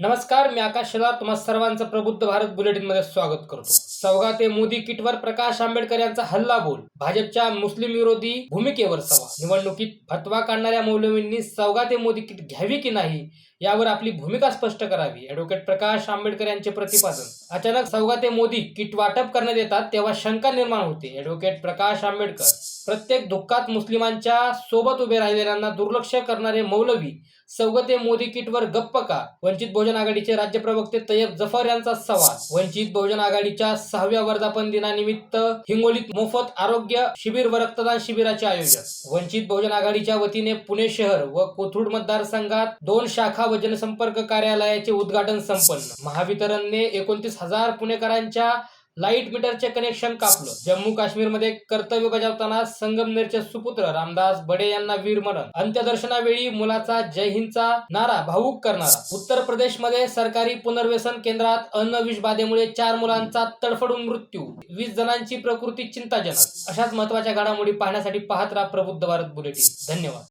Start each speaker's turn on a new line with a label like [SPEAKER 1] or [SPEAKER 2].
[SPEAKER 1] नमस्कार मी आकाश शेलार. तुम्हा सर्वांचं प्रबुद्ध भारत बुलेटिनमध्ये स्वागत करतो. सवगा ते मोदी किटवर प्रकाश आंबेडकर यांचा हल्ला बोल. भाजपच्या मुस्लिम विरोधी भूमिकेवर सवा निवडणुकीत फतवा काढणाऱ्या मौलवींनी सवगा ते मोदी किट घ्यावी की नाही यावर आपली भूमिका स्पष्ट करावी. ऍडव्होकेट प्रकाश आंबेडकर यांचे प्रतिपादन. अचानक सवगा ते मोदी किट वाटप करण्यात येतात तेव्हा शंका निर्माण होते. ऍडव्होकेट प्रकाश आंबेडकर प्रत्येक दुःखात मुस्लिमांच्या सोबत उभे राहिलेल्यांना दुर्लक्ष करणारे मौलवी सौगते मोदी किटवर गप्प का? वंचित बहुजन आघाडीचे राज्य प्रवक्ते तय्यब जफर यांचा सवाल. वंचित बहुजन आघाडीच्या सहाव्या वर्धापन दिनानिमित्त हिंगोलीत मोफत आरोग्य शिबिर व रक्तदान शिबिराचे आयोजन. वंचित बहुजन आघाडीच्या वतीने पुणे शहर व कोथरूड मतदारसंघात दोन शाखा व जनसंपर्क कार्यालयाचे उद्घाटन संपन्न. महावितरणने एकोणतीस हजार पुणेकरांच्या लाइट मीटरचे कनेक्शन कापलं. जम्मू काश्मीरमध्ये कर्तव्य बजावताना संगमनेरचे सुपुत्र रामदास बडे यांना वीरमरण अंत्यदर्शनावेळी मुलाचा जय हिंदचा नारा भावूक करणारा. उत्तर प्रदेशमध्ये सरकारी पुनर्वसन केंद्रात अन्न विषबाधेमुळे चार मुलांचा तडफडून मृत्यू. वीस जणांची प्रकृती चिंताजनक. अशाच महत्त्वाच्या घडामोडी पाहण्यासाठी पाहत राहा प्रबुद्ध भारत बुलेटिन. धन्यवाद.